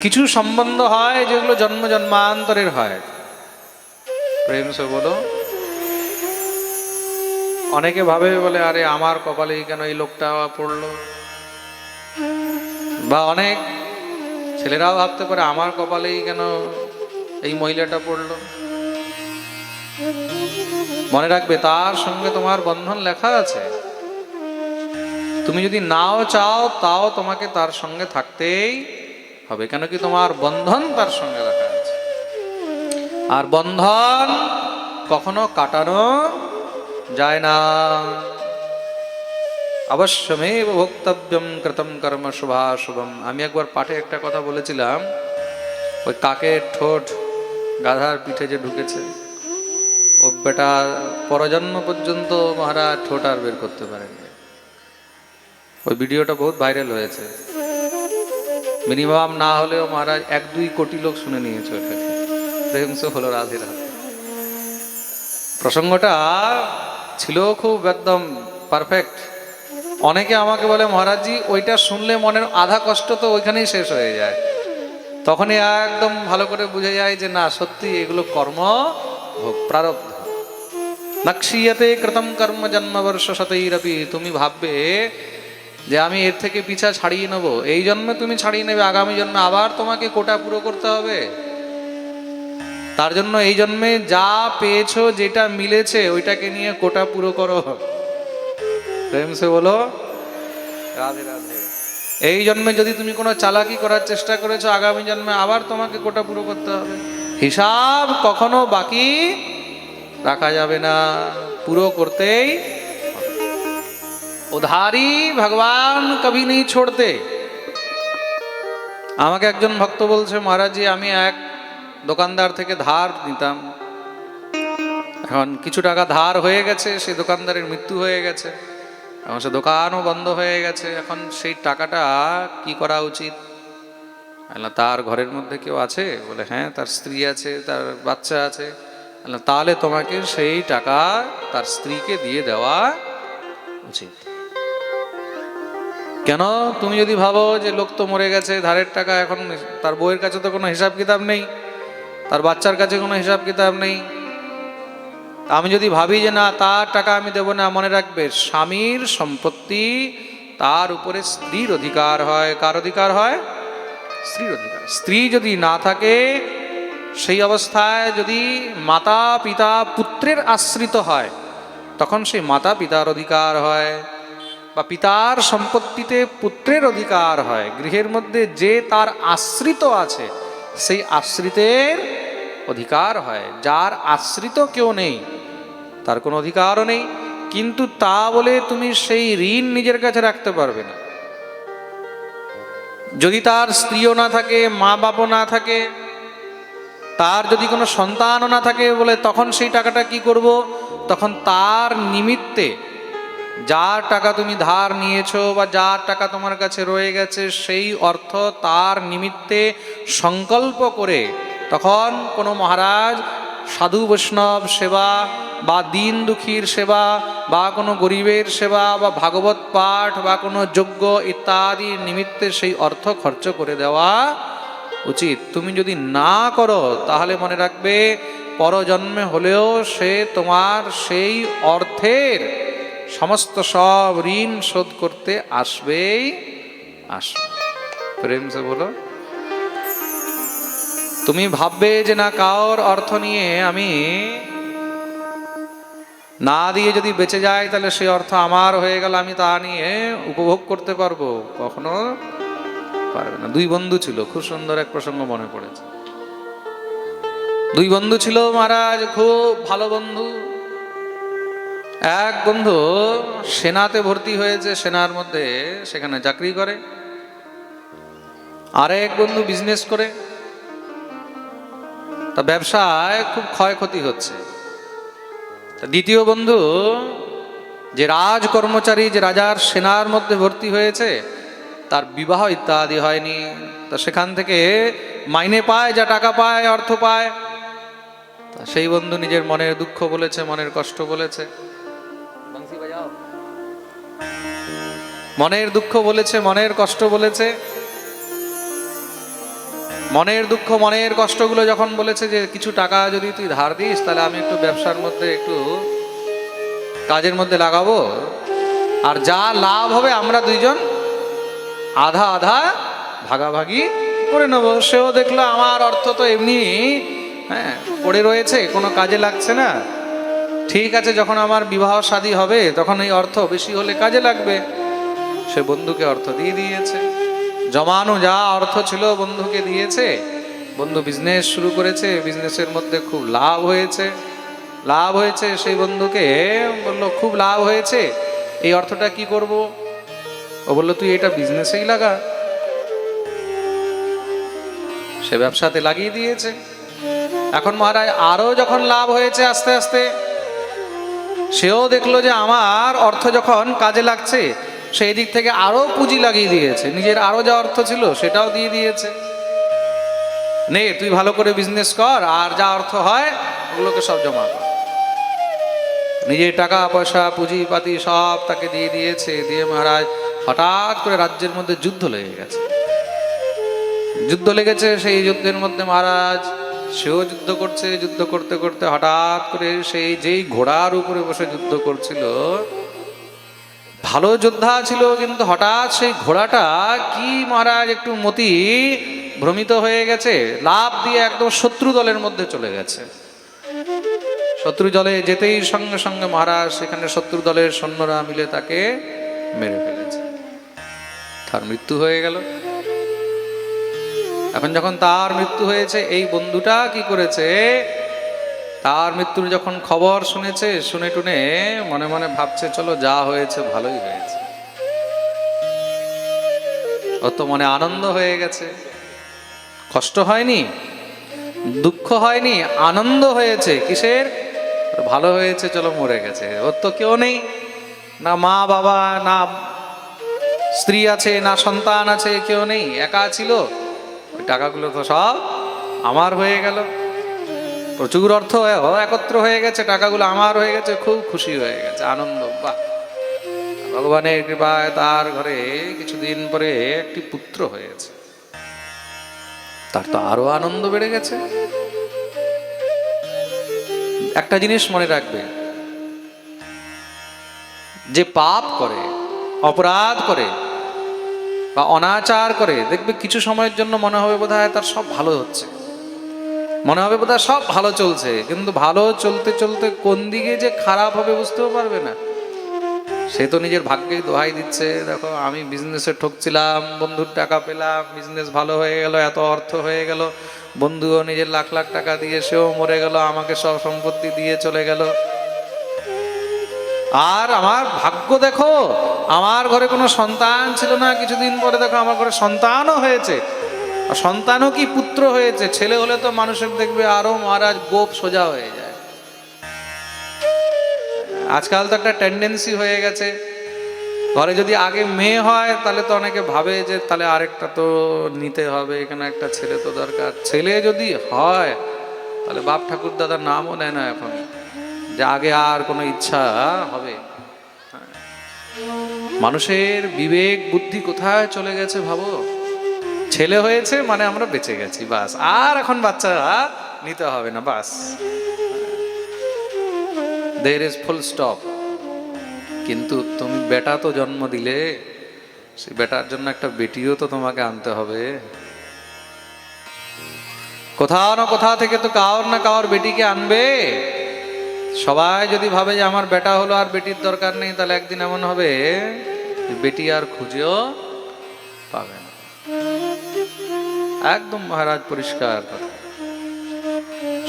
কিছু সম্বন্ধ হয় যেগুলো জন্ম জন্মান্তরের হয়। প্রেম সে বলো। অনেকে ভাবে বলে, আরে আমার কপালেই কেন এই লোকটা পড়ল? বা অনেক ছেলেরাও ভাবতে পারে, আমার কপালেই কেন এই মহিলাটা পড়ল? মনে রাখবে, তার সঙ্গে তোমার বন্ধন লেখা আছে। তুমি যদি নাও চাও, তাও তোমাকে তার সঙ্গে থাকতেই হবে। কেন কি তোমার বন্ধন তার সঙ্গে রাখা আছে? আর বন্ধন কখনো কাটানো যায় না। অবশ্যমেব ভোক্তব্যম কৃতম কর্ম শুভাশুভম। আমি একবার পাঠে একটা কথা বলেছিলাম, ওই কাকের ঠোঁট গাধার পিঠে যে ঢুকেছে, ও বেটা পরজন্ম পর্যন্ত মহারাজ ঠোঁট আর বের করতে পারেনি ওই ভিডিওটা বহুত ভাইরাল হয়েছে। মিনিমাম না হলেও মহারাজ, এক দুই কোটি লোক শুনে নিয়েছে ওটাকে। প্রেমস হলো রাধে রাধে প্রসঙ্গটা ছিল খুব একদম পারফেক্ট অনেকে আমাকে বলে, মহারাজজি, ওইটা শুনলে মনের আধা কষ্ট তো ওইখানেই শেষ হয়ে যায়। তখনই একদম ভালো করে বুঝে যায় যে, না, সত্যি এগুলো কর্ম ভোগ, প্রারব্ধ। নক্ষীয়তে কৃতম কর্ম জন্মবর্ষ শতৈরপি তুমি ভাববে যে আমি এর থেকে পিছা ছাড়িয়ে নেব। এই জন্মে তুমি ছাড়িয়ে নেবে, আগামী জন্মে আবার তোমাকে কোটা পুরো করতে হবে। তার জন্য এই জন্মে যা পেয়েছ, যেটা মিলেছে, ওইটাকে নিয়ে কোটা পুরো করো। বলো। রাধে রাধে। এই জন্মে যদি তুমি কোনো চালাকি করার চেষ্টা করেছ, আগামী জন্মে আবার তোমাকে কোটা পুরো করতে হবে। হিসাব কখনো বাকি রাখা যাবে না। পুরো করতেই উধারি ভগবান কবি নেই ছোড়তে। আমাকে একজন ভক্ত বলছে, মহারাজজি, আমি এক দোকানদার থেকে ধার নিতাম। এখন কিছু টাকা ধার হয়ে গেছে, সেই দোকানদারের মৃত্যু হয়ে গেছে। এখন সে দোকানও বন্ধ হয়ে গেছে। এখন সেই টাকাটা কি করা উচিত? তার ঘরের মধ্যে কেউ আছে? বলে হ্যাঁ তার স্ত্রী আছে, তার বাচ্চা আছে। তাহলে তোমাকে সেই টাকা তার স্ত্রীকে দিয়ে দেওয়া উচিত। কেন? তুমি যদি ভাবো যে লোক তো মরে গেছে, ধারের টাকা এখন তার বউয়ের কাছে তো কোনো হিসাব কিতাব নেই, তার বাচ্চার কাছে কোনো হিসাব কিতাব নেই। আমি যদি ভাবি যে না, তার টাকা আমি দেবো না, মনে রাখবে, স্বামীর সম্পত্তি তার উপরে স্ত্রীর অধিকার হয়। কার অধিকার হয়? স্ত্রীর অধিকার। স্ত্রী যদি না থাকে, সেই অবস্থায় যদি মাতা পিতা পুত্রের আশ্রিত হয়, তখন সেই মাতা পিতার অধিকার হয়। বা পিতার সম্পত্তিতে পুত্রের অধিকার হয়, গৃহের মধ্যে যে তার আশ্রিত আছে, সেই আশ্রিতের অধিকার হয়। যার আশ্রিত কেউ নেই, তার কোনো অধিকারও নেই। কিন্তু তা বলে তুমি সেই ঋণ নিজের কাছে রাখতে পারবে না। যদি তার স্ত্রীও না থাকে মা বাপও না থাকে, তার যদি কোনো সন্তানও না থাকে বলে তখন সেই টাকাটা কি করব? তখন তার নিমিত্তে যার টাকা তুমি ধার নিয়েছো বা যার টাকা তোমার কাছে রয়ে গেছে, সেই অর্থ তার নিমিত্তে সংকল্প করে তখন কোনো মহারাজ সাধু বৈষ্ণব সেবা বা দিন দুঃখীর সেবা বা কোনো গরিবের সেবা বা ভাগবত পাঠ বা কোনো যজ্ঞ ইত্যাদি নিমিত্তে সেই অর্থ খরচ করে দেওয়া উচিত। তুমি যদি না করো, তাহলে মনে রাখবে পরজন্মে হলেও সে তোমার সেই অর্থের সমস্ত সব ঋণ শোধ করতে আসবেই, আসবে। প্রেম সে বলো, তুমি ভাববে যে না কার অর্থ নিয়ে আমি না দিয়ে যদি বেঁচে যাই, তাহলে সেই অর্থ আমার হয়ে গেল আমি তা নিয়ে উপভোগ করতে পারব? কখনো পারবে না। দুই বন্ধু ছিল, খুব সুন্দর এক প্রসঙ্গ মনে পড়েছে। দুই বন্ধু ছিল মহারাজ, খুব ভালো বন্ধু। এক বন্ধু সেনাতে ভর্তি হয়েছে, সেনার মধ্যে সেখানে চাকরি করে। আরেক বন্ধু বিজনেস করে। তা ব্যবসায় খুব ক্ষয়ক্ষতি হচ্ছে। দ্বিতীয় বন্ধু, যে রাজ কর্মচারী, যে রাজার সেনার মধ্যে ভর্তি হয়েছে, তার বিবাহ ইত্যাদি হয়নি। তা সেখান থেকে মাইনে পায়, যা টাকা পায়, অর্থ পায়। তা সেই বন্ধু নিজের মনের দুঃখ বলেছে, মনের কষ্ট বলেছে। মনের দুঃখ বলেছে, মনের কষ্ট বলেছে। মনের দুঃখ, মনের কষ্টগুলো যখন বলেছে যে কিছু টাকা যদি তুই ধার দিস, তাহলে আমি একটু ব্যবসার মধ্যে একটু কাজের মধ্যে লাগাবো। আর যা লাভ হবে আমরা দুইজন আধা আধা ভাগাভাগি করে নেব। সেও দেখল আমার অর্থ তো এমনি হ্যাঁ পড়ে রয়েছে, কোনো কাজে লাগছে না। ঠিক আছে, যখন আমার বিবাহ শাদী হবে, তখন এই অর্থ বেশি হলে কাজে লাগবে। সে বন্ধুকে অর্থ দিয়ে দিয়েছে। জমানো যা অর্থ ছিল বন্ধুকে দিয়েছে। বন্ধু বিজনেস শুরু করেছে বিজনেসের মধ্যে খুব লাভ হয়েছে। লাভ হয়েছে সেই বন্ধুকে। বলল, খুব লাভ হয়েছে। এই অর্থটা কি করব? ও বলল, তুই এটা বিজনেসেই লাগা। সে ব্যবসাতে লাগিয়ে দিয়েছে। এখন মহারাজ, আরও যখন লাভ হয়েছে আস্তে আস্তে, সেও দেখল যে আমার অর্থ যখন কাজে লাগছে সেই দিক থেকে আরও পুঁজি লাগিয়ে দিয়েছে। নিজের আরও যা অর্থ ছিল সেটাও দিয়ে দিয়েছে। নে, তুই ভালো করে বিজনেস কর, আর যা অর্থ হয়, ওগুলোকে সব জমা কর। নিজের টাকা, পয়সা, পুঁজিপাতি সব তাকে দিয়ে দিয়েছে। দিয়ে মহারাজ হঠাৎ করে রাজ্যের মধ্যে যুদ্ধ লেগে গেছে। যুদ্ধ লেগেছে সেই যুদ্ধের মধ্যে মহারাজ। সেও যুদ্ধ করছে, যুদ্ধ করতে করতে হঠাৎ করে সেই যেই ঘোড়ার উপরে বসে যুদ্ধ করছিল ভালো যোদ্ধা ছিল, কিন্তু হঠাৎ সেই ঘোড়াটা কি মহারাজ একটু মতি ভ্রমিত হয়ে গেছে লাভ দিয়ে একদম শত্রু দলের মধ্যে চলে গেছে। শত্রু দলে যেতেই সঙ্গে সঙ্গে মহারাজ সেখানে শত্রু দলের সৈন্যরা মিলে তাকে মেরে ফেলেছে। তার মৃত্যু হয়ে গেল। এখন যখন তার মৃত্যু হয়েছে, এই বন্ধুটা কি করেছে তার মৃত্যুর যখন খবর শুনেছে, শুনে টুনে মনে মনে ভাবছে, চলো যা হয়েছে, ভালোই হয়েছে। অত মনে আনন্দ হয়ে গেছে। কষ্ট হয়নি? দুঃখ হয়নি? আনন্দ হয়েছে? কিসের? ভালো হয়েছে, চলো মরে গেছে। ওর তো কেউ নেই। না মা, বাবা, না স্ত্রী আছে, না সন্তান আছে, কেউ নেই। একা ছিল। ওই টাকাগুলো তো সব আমার হয়ে গেল। প্রচুর অর্থ একত্র হয়ে গেছে, টাকাগুলো আমার হয়ে গেছে, খুব খুশি হয়ে গেছে, আনন্দ, বাহ। ভগবানের কৃপায় তার ঘরে কিছুদিন পরে একটি পুত্র হয়েছে। তার তো আরও আনন্দ বেড়ে গেছে। একটা জিনিস মনে রাখবে, যে পাপ করে, অপরাধ করে, বা অনাচার করে, দেখবে কিছু সময়ের জন্য মনে হবে বোধ তার সব ভালো হচ্ছে। মনে হবে বোধহয় সব ভালো চলছে, কিন্তু ভালো চলতে চলতে কোন দিকে যে খারাপ হবে বুঝতেও পারবে না। সে তো নিজের ভাগ্যেই দোহাই দিচ্ছে, দেখো আমি বিজনেসে ঠকছিলাম, বন্ধুর টাকা পেলাম বিজনেস ভালো হয়ে গেল, এত অর্থ হয়ে গেল, বন্ধুও নিজের লাখ লাখ টাকা দিয়ে সেও মরে গেল, আমাকে সব সম্পত্তি দিয়ে চলে গেল। আর আমার ভাগ্য দেখো, আমার ঘরে কোনো সন্তান ছিল না, কিছুদিন পরে দেখো আমার ঘরে সন্তানও হয়েছে। আর সন্তানও কি পুত্র হয়েছে? ছেলে হলে তো মানুষের দেখবে আরও মহারাজ গোপ সোজা হয়ে যায়। আজকাল তো একটা টেন্ডেন্সি হয়ে গেছে। ঘরে যদি আগে মেয়ে হয়, তাহলে তো অনেকে ভাবে যে তাহলে আরেকটা তো নিতে হবে, এখানে একটা ছেলে তো দরকার। ছেলে যদি হয়, তাহলে বাপ ঠাকুর দাদার নামও নেয় না এখন। যে আগে আর কোনো ইচ্ছা হবে। মানুষের বিবেক, বুদ্ধি কোথায় চলে গেছে ভাবো? ছেলে হয়েছে মানে আমরা বেঁচে গেছি, বাস। আর এখন বাচ্চা নিতে হবে না, বাস। দের ইজ ফুল স্টপ কিন্তু তুমি বেটা তো জন্ম দিলে, সেই বেটার জন্য একটা বেটিও তো তোমাকে আনতে হবে। কোথাও না কোথাও থেকে তো কাউর না কাউর বেটিকে আনবে। সবাই যদি ভাবে যে আমার বেটা হলো আর বেটির দরকার নেই, তাহলে একদিন এমন হবে বেটি আর খুঁজেও পাবে না। একদম মহারাজ, পরিষ্কার কথা।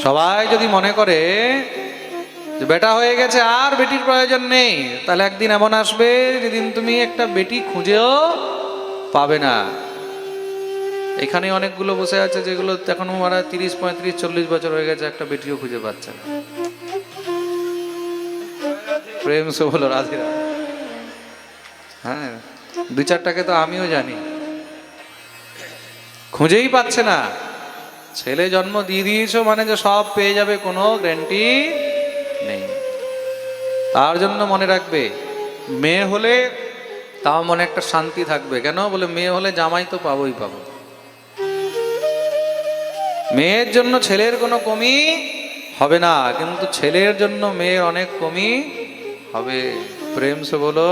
সবাই যদি মনে করে যে বেটা হয়ে গেছে, আর বেটির প্রয়োজন নেই, তাহলে একদিন এমন আসবে যেদিন তুমি একটা বেটি খুঁজেও পাবে না। এখানে অনেকগুলো বসে আছে যেগুলো এখন মারা তিরিশ, পঁয়ত্রিশ, চল্লিশ বছর হয়ে গেছে, একটা বেটিও খুঁজে পাচ্ছে না। প্রেম সে বলো, রাধে রাধে। হ্যাঁ দু চারটাকে তো আমিও জানি। খুঁজেই পাচ্ছে না। ছেলে জন্ম দিয়ে দিয়েছ মানে যে সব পেয়ে যাবে, কোনো গ্যারান্টি নেই। তার জন্য মনে রাখবে, মেয়ে হলে তাও মনে একটা শান্তি থাকবে। কেন? বলে মেয়ে হলে জামাই তো পাবোই পাবো। মেয়ের জন্য ছেলের কোনো কমি হবে না, কিন্তু ছেলের জন্য মেয়ের অনেক কমি হবে। প্রেম সে বলো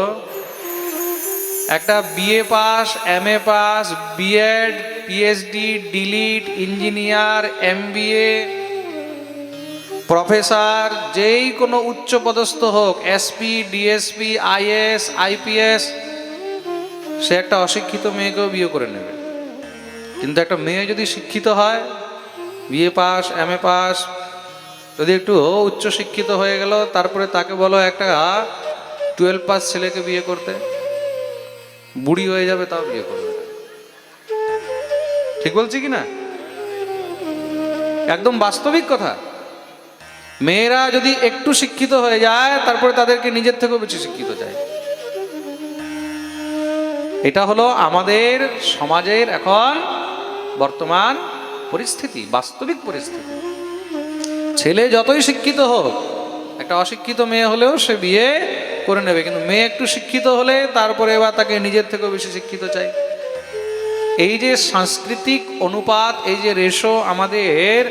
একটা BA pass M A pass BEd PhD DLitt engineer MBA professor যেই কোনো উচ্চ পদস্থ হোক এসপি ডিএসপি আইএস আইপিএস সে একটা অশিক্ষিত মেয়েকেও বিয়ে করে নেবে। কিন্তু একটা মেয়ে যদি শিক্ষিত হয় BA pass M A pass, যদি একটু উচ্চ শিক্ষিত হয়ে গেল, তারপরে তাকে বলো একটা টুয়েলভ পাস ছেলেকে বিয়ে করতে। বুড়ি হয়ে যাবে, তাও বিয়ে করবে ঠিক বলছি কি না? একদম বাস্তবিক কথা। মেয়েরা যদি একটু শিক্ষিত হয়ে যায়, তারপরে তাদেরকে নিজের থেকেও বেশি শিক্ষিত চায় এটা হলো আমাদের সমাজের এখন বর্তমান পরিস্থিতি, বাস্তবিক পরিস্থিতি। ছেলে যতই শিক্ষিত হোক, একটা অশিক্ষিত মেয়ে হলেও সে বিয়ে করে নেবে, কিন্তু মেয়ে একটু শিক্ষিত হলে তারপরে এবার তাকে নিজের থেকেও বেশি শিক্ষিত চাই। এই যে সাংস্কৃতিক অনুপাত, এই যে রেশো আমাদের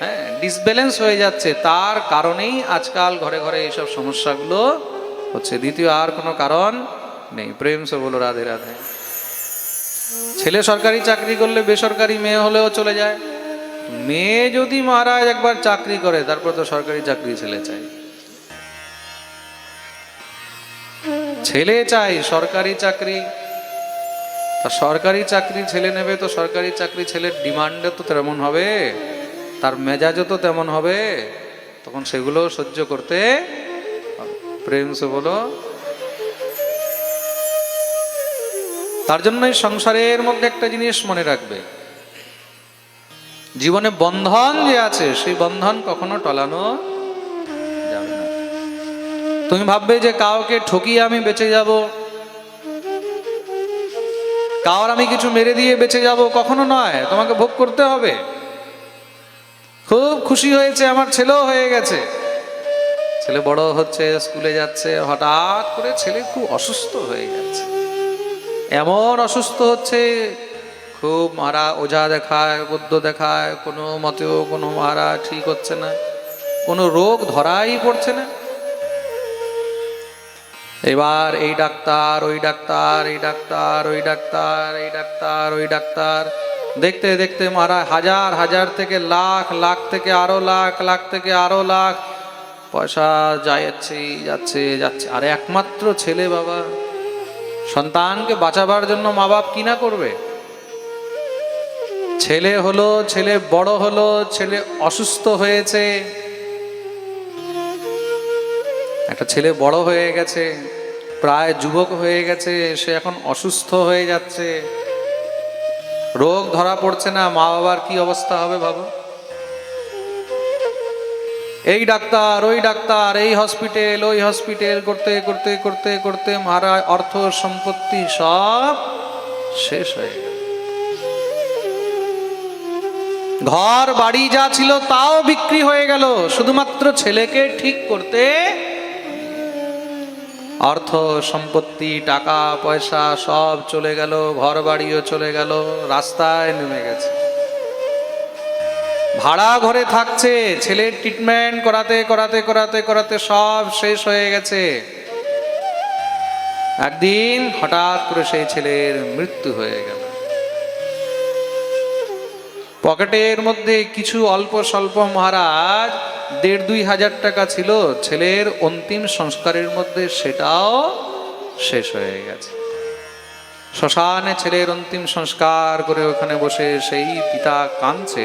হ্যাঁ ডিসব্যালেন্স হয়ে যাচ্ছে, তার কারণেই আজকাল ঘরে ঘরে এইসব সমস্যাগুলো হচ্ছে। দ্বিতীয়, আর কোনো কারণ নেই। প্রেম সে বলো, রাধে রাধে। ছেলে সরকারি চাকরি করলে বেসরকারি মেয়ে হলেও চলে যায়। মেয়ে যদি মহারাজ একবার চাকরি করে, তারপর তো সরকারি চাকরি ছেলে চাই। ছেলে চাই, সরকারি চাকরি। তা সরকারি চাকরি ছেলে নেবে তো সরকারি চাকরি ছেলের ডিমান্ডে তো তেমন হবে, তার মেজাজও তো তেমন হবে। তখন সেগুলো সহ্য করতে। প্রেম সে বলো। তার জন্যই সংসারের মধ্যে একটা জিনিস মনে রাখবে। জীবনে বন্ধন যে আছে, সেই বন্ধন কখনো টলানো তুমি ভাববে যে কাউকে ঠকিয়ে আমি বেঁচে যাব। কাউর আমি কিছু মেরে দিয়ে বেঁচে যাব কখনো নয়, তোমাকে ভোগ করতে হবে। খুব খুশি হয়েছে, আমার ছেলেও হয়ে গেছে। ছেলে বড় হচ্ছে, স্কুলে যাচ্ছে, হঠাৎ করে ছেলে খুব অসুস্থ হয়ে যাচ্ছে এমন অসুস্থ হচ্ছে, খুব মারা ওঝা দেখায় বদ্য দেখায়, কোনো মতেও কোনো মারা ঠিক হচ্ছে না, কোনো রোগ ধরাই পড়ছে না। এবার এই ডাক্তার, ওই ডাক্তার, এই ডাক্তার, ওই ডাক্তার, এই ডাক্তার, ওই ডাক্তার। দেখতে দেখতে মারা হাজার হাজার থেকে লাখ লাখ থেকে আরও লাখ লাখ থেকে আরও লাখ। পয়সা যাচ্ছে যাচ্ছে যাচ্ছে। আর একমাত্র ছেলে বাবা। সন্তানকে বাঁচাবার জন্য মা বাপ কি না করবে? ছেলে হলো, ছেলে বড় হলো, ছেলে অসুস্থ হয়েছে। একটা ছেলে বড় হয়ে গেছে, প্রায় যুবক হয়ে গেছে, সে এখন অসুস্থ হয়ে যাচ্ছে। রোগ ধরা পড়ছে না মা বাবার কি অবস্থা হবে ভাবো? এই ডাক্তার, ওই ডাক্তার, এই হসপিটাল, ওই হসপিটাল, করতে করতে করতে করতে মারা অর্থ, সম্পত্তি সব শেষ হয়ে ঘর, বাড়ি যা ছিল তাও বিক্রি হয়ে গেল। শুধুমাত্র ছেলেকে ঠিক করতে অর্থ, সম্পত্তি, টাকা, পয়সা সব চলে গেল ঘর বাড়িও চলে গেল, রাস্তায় নেমে গেছে। ভাড়া ঘরে থাকছে, ছেলের ট্রিটমেন্ট করাতে করাতে করাতে করাতে সব শেষ হয়ে গেছে। একদিন হঠাৎ করে সেই ছেলের মৃত্যু হয়ে গেল। পকেটের মধ্যে কিছু অল্প স্বল্প মহারাজ, দেড় দুই হাজার টাকা ছিল, ছেলের অন্তিম সংস্কারের মধ্যে সেটাও শেষ হয়ে গেছে। শ্মশানে ছেলের অন্তিম সংস্কার করে ওখানে বসে সেই পিতা কাঁদছে।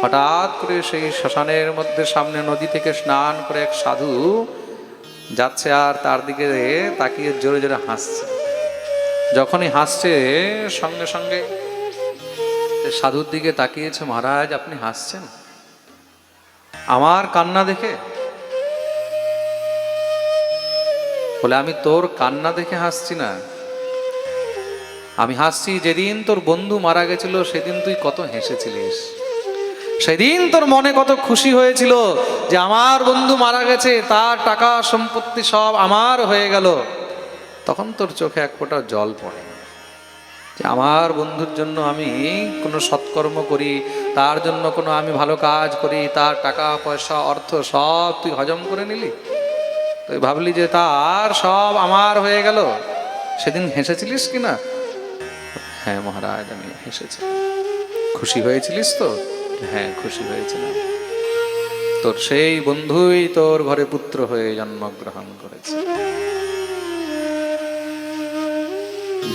হঠাৎ করে সেই শ্মশানের মধ্যে সামনে নদী থেকে স্নান করে এক সাধু যাচ্ছে আর তার দিকে তাকিয়ে জোরে জোরে হাসছে। যখনই হাসছে, সঙ্গে সঙ্গে সাধুর দিকে তাকিয়েছে, মহারাজ, আপনি হাসছেন? আমার কান্না দেখে? বলে, আমি তোর কান্না দেখে হাসছি না। আমি হাসছি যেদিন তোর বন্ধু মারা গেছিল, সেদিন তুই কত হেসেছিলিস। সেদিন তোর মনে কত খুশি হয়েছিল যে আমার বন্ধু মারা গেছে, তার টাকা, সম্পত্তি সব আমার হয়ে গেল। তখন তোর চোখে এক ফোঁটা জল পড়ে। যে আমার বন্ধুর জন্য আমি কোনো সৎকর্ম করি, তার জন্য কোনো আমি ভালো কাজ করি, তার টাকা, পয়সা, অর্থ সব তুই হজম করে নিলি? তুই ভাবলি যে তার সব আমার হয়ে গেল। সেদিন হেসেছিলিস কি না? হ্যাঁ মহারাজ, আমি হেসেছি খুশি হয়েছিলিস তো? হ্যাঁ খুশি হয়েছিলাম। তোর সেই বন্ধুই তোর ঘরে পুত্র হয়ে জন্মগ্রহণ করেছে।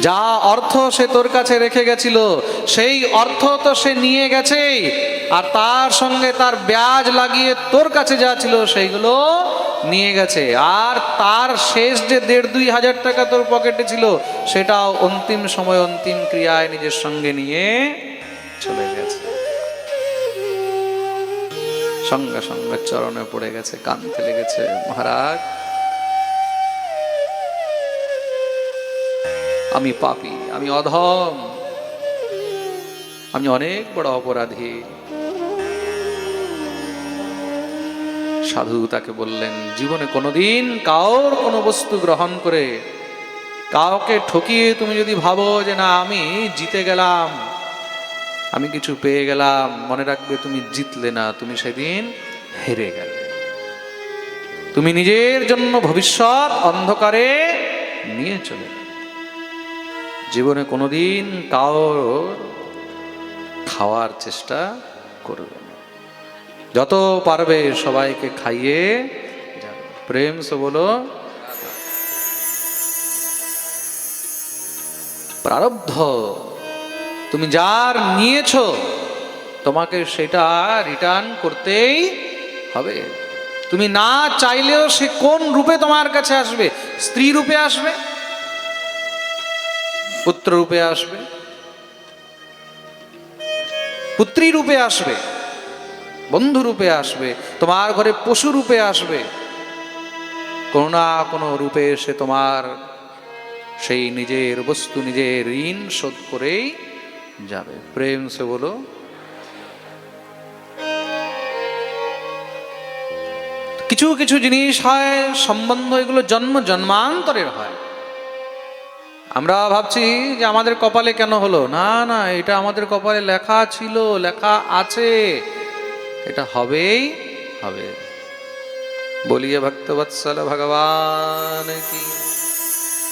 যা অর্থ সে তোর কাছে রেখে গেছিল, সেই অর্থ তো সে নিয়ে গেছে। আর তার সঙ্গে তার ব্যাজ লাগিয়ে তোর কাছে যা ছিল, সেইগুলো নিয়ে গেছে। আর তার শেষ যে দেড় দুই হাজার টাকা তোর পকেটে ছিল, সেটাও অন্তিম সময়, অন্তিম ক্রিয়ায় নিজের সঙ্গে নিয়ে চলে গেছে। সঙ্গে সঙ্গে চরণে পড়ে গেছে কানতে লেগেছে। মহারাজ আমি পাপি, আমি অধম। আমি অনেক বড় অপরাধী। সাধু তাকে বললেন, জীবনে কোনোদিন কাউর কোনো বস্তু গ্রহণ করে কাউকে ঠকিয়ে তুমি যদি ভাবো যে না, আমি জিতে গেলাম, আমি কিছু পেয়ে গেলাম, মনে রাখবে তুমি জিতলে না, তুমি সেদিন হেরে গেলে। তুমি নিজের জন্য ভবিষ্যৎ অন্ধকারে নিয়ে চলে। জীবনে কোনোদিন কাউর খাওয়ার চেষ্টা করবে না। যত পারবে সবাইকে খাইয়ে প্রেম সে বলো প্রারব্ধ। তুমি যার নিয়েছো, তোমাকে সেটা রিটার্ন করতেই হবে। তুমি না চাইলেও সে কোন রূপে তোমার কাছে আসবে? স্ত্রী রূপে আসবে? পুত্র রূপে আসবে। পুত্রী রূপে আসবে বন্ধু রূপে আসবে, তোমার ঘরে পশু রূপে আসবে। কোনো না কোনো রূপে এসে তোমার সেই নিজের বস্তু, নিজের ঋণ শোধ করেই যাবে। প্রেম সে বলো। কিছু কিছু জিনিস হয়, সম্বন্ধ এগুলো জন্ম, জন্মান্তরের হয়। আমরা ভাবছি যে আমাদের কপালে কেন হলো? না না, এটা আমাদের কপালে লেখা ছিল, লেখা আছে। এটা হবেই, হবে। বলিয়ে ভক্তবৎসল ভগবান কি